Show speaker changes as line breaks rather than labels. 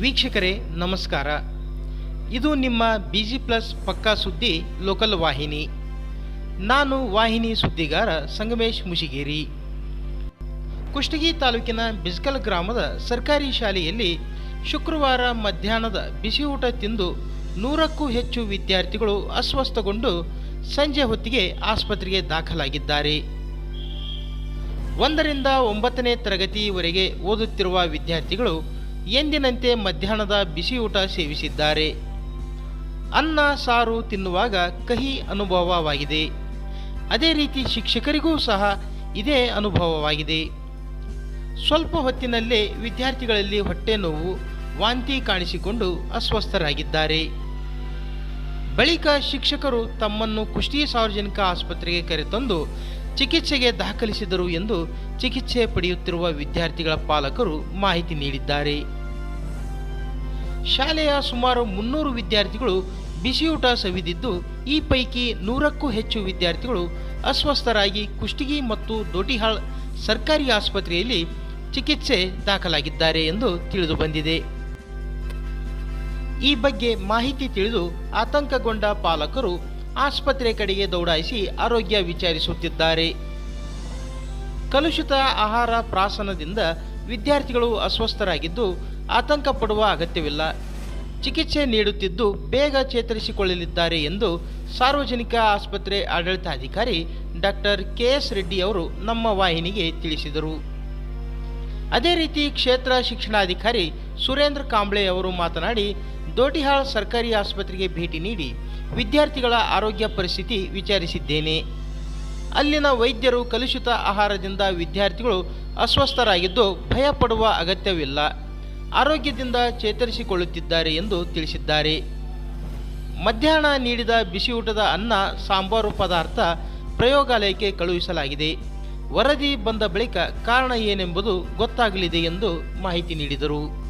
ವೀಕ್ಷಕರೇ, ನಮಸ್ಕಾರ. ಇದು ನಿಮ್ಮ ಬಿ ಜಿ ಪ್ಲಸ್ ಪಕ್ಕಾ ಸುದ್ದಿ ಲೋಕಲ್ ವಾಹಿನಿ. ನಾನು ವಾಹಿನಿ ಸುದ್ದಿಗಾರ ಸಂಗಮೇಶ್ ಮುಶಿಗೇರಿ ಕುಷ್ಟಗಿ ತಾಲೂಕಿನ ಬಿಸ್ಕಲ್ ಗ್ರಾಮದ ಸರ್ಕಾರಿ ಶಾಲೆಯಲ್ಲಿ ಶುಕ್ರವಾರ ಮಧ್ಯಾಹ್ನದ ಬಿಸಿಯೂಟ ತಿಂದು ನೂರಕ್ಕೂ ಹೆಚ್ಚು ವಿದ್ಯಾರ್ಥಿಗಳು ಅಸ್ವಸ್ಥಗೊಂಡು ಸಂಜೆ ಹೊತ್ತಿಗೆ ಆಸ್ಪತ್ರೆಗೆ ದಾಖಲಾಗಿದ್ದಾರೆ. ಒಂದರಿಂದ ಒಂಬತ್ತನೇ ತರಗತಿವರೆಗೆ ಓದುತ್ತಿರುವ ವಿದ್ಯಾರ್ಥಿಗಳು ಎಂದಿನಂತೆ ಮಧ್ಯಾಹ್ನದ ಬಿಸಿಯೂಟ ಸೇವಿಸಿದ್ದಾರೆ. ಅನ್ನ, ಸಾರು ತಿನ್ನುವಾಗ ಕಹಿ ಅನುಭವವಾಗಿದೆ. ಅದೇ ರೀತಿ ಶಿಕ್ಷಕರಿಗೂ ಸಹ ಇದೇ ಅನುಭವವಾಗಿದೆ. ಸ್ವಲ್ಪ ಹೊತ್ತಿನಲ್ಲೇ ವಿದ್ಯಾರ್ಥಿಗಳಲ್ಲಿ ಹೊಟ್ಟೆ ನೋವು, ವಾಂತಿ ಕಾಣಿಸಿಕೊಂಡು ಅಸ್ವಸ್ಥರಾಗಿದ್ದಾರೆ. ಬಳಿಕ ಶಿಕ್ಷಕರು ತಮ್ಮನ್ನು ಕುಷ್ಟಿ ಸಾರ್ವಜನಿಕ ಆಸ್ಪತ್ರೆಗೆ ಕರೆತಂದು ಚಿಕಿತ್ಸೆಗೆ ದಾಖಲಿಸಿದರು ಎಂದು ಚಿಕಿತ್ಸೆ ಪಡೆಯುತ್ತಿರುವ ವಿದ್ಯಾರ್ಥಿಗಳ ಪಾಲಕರು ಮಾಹಿತಿ ನೀಡಿದ್ದಾರೆ. ಶಾಲೆಯ ಸುಮಾರು ಮುನ್ನೂರು ವಿದ್ಯಾರ್ಥಿಗಳು ಬಿಸಿಯೂಟ ಸವಿದಿದ್ದು, ಈ ಪೈಕಿ ನೂರಕ್ಕೂ ಹೆಚ್ಚು ವಿದ್ಯಾರ್ಥಿಗಳು ಅಸ್ವಸ್ಥರಾಗಿ ಕುಷ್ಟಗಿ ಮತ್ತು ದೋಟಿಹಾಳ್ ಸರ್ಕಾರಿ ಆಸ್ಪತ್ರೆಯಲ್ಲಿ ಚಿಕಿತ್ಸೆ ದಾಖಲಾಗಿದ್ದಾರೆ ಎಂದು ತಿಳಿದು ಬಂದಿದೆ ಈ ಬಗ್ಗೆ ಮಾಹಿತಿ ತಿಳಿದು ಆತಂಕಗೊಂಡ ಪಾಲಕರು ಆಸ್ಪತ್ರೆ ಕಡೆಗೆ ದೌಡಾಯಿಸಿ ಆರೋಗ್ಯ ವಿಚಾರಿಸುತ್ತಿದ್ದಾರೆ. ಕಲುಷಿತ ಆಹಾರ ಪ್ರಾಸನದಿಂದ ವಿದ್ಯಾರ್ಥಿಗಳು ಅಸ್ವಸ್ಥರಾಗಿದ್ದು ಆತಂಕ ಪಡುವ ಅಗತ್ಯವಿಲ್ಲ. ಚಿಕಿತ್ಸೆ ನೀಡುತ್ತಿದ್ದು ಬೇಗ ಚೇತರಿಸಿಕೊಳ್ಳಲಿದ್ದಾರೆ ಎಂದು ಸಾರ್ವಜನಿಕ ಆಸ್ಪತ್ರೆ ಆಡಳಿತಾಧಿಕಾರಿ ಡಾಕ್ಟರ್ ಕೆ ಎಸ್ ರೆಡ್ಡಿ ಅವರು ನಮ್ಮ ವಾಹಿನಿಗೆ ತಿಳಿಸಿದರು. ಅದೇ ರೀತಿ ಕ್ಷೇತ್ರ ಶಿಕ್ಷಣಾಧಿಕಾರಿ ಸುರೇಂದ್ರ ಕಾಂಬ್ಳೆ ಅವರು ಮಾತನಾಡಿ ದೋಟಿಹಾಳ್ ಸರ್ಕಾರಿ ಆಸ್ಪತ್ರೆಗೆ ಭೇಟಿ ನೀಡಿ ವಿದ್ಯಾರ್ಥಿಗಳ ಆರೋಗ್ಯ ಪರಿಸ್ಥಿತಿ ವಿಚಾರಿಸಿದ್ದೇನೆ. ಅಲ್ಲಿನ ವೈದ್ಯರು ಕಲುಷಿತ ಆಹಾರದಿಂದ ವಿದ್ಯಾರ್ಥಿಗಳು ಅಸ್ವಸ್ಥರಾಗಿದ್ದು ಭಯಪಡುವ ಅಗತ್ಯವಿಲ್ಲ. ಆರೋಗ್ಯದಿಂದ ಚೇತರಿಸಿಕೊಳ್ಳುತ್ತಿದ್ದಾರೆ ಎಂದು ತಿಳಿಸಿದ್ದಾರೆ. ಮಧ್ಯಾಹ್ನ ನೀಡಿದ ಬಿಸಿಯೂಟದ ಅನ್ನ, ಸಾಂಬಾರು ಪದಾರ್ಥ ಪ್ರಯೋಗಾಲಯಕ್ಕೆ ಕಳುಹಿಸಲಾಗಿದೆ. ವರದಿ ಬಂದ ಬಳಿಕ ಕಾರಣ ಏನೆಂಬುದು ಗೊತ್ತಾಗಲಿದೆ ಎಂದು ಮಾಹಿತಿ ನೀಡಿದರು.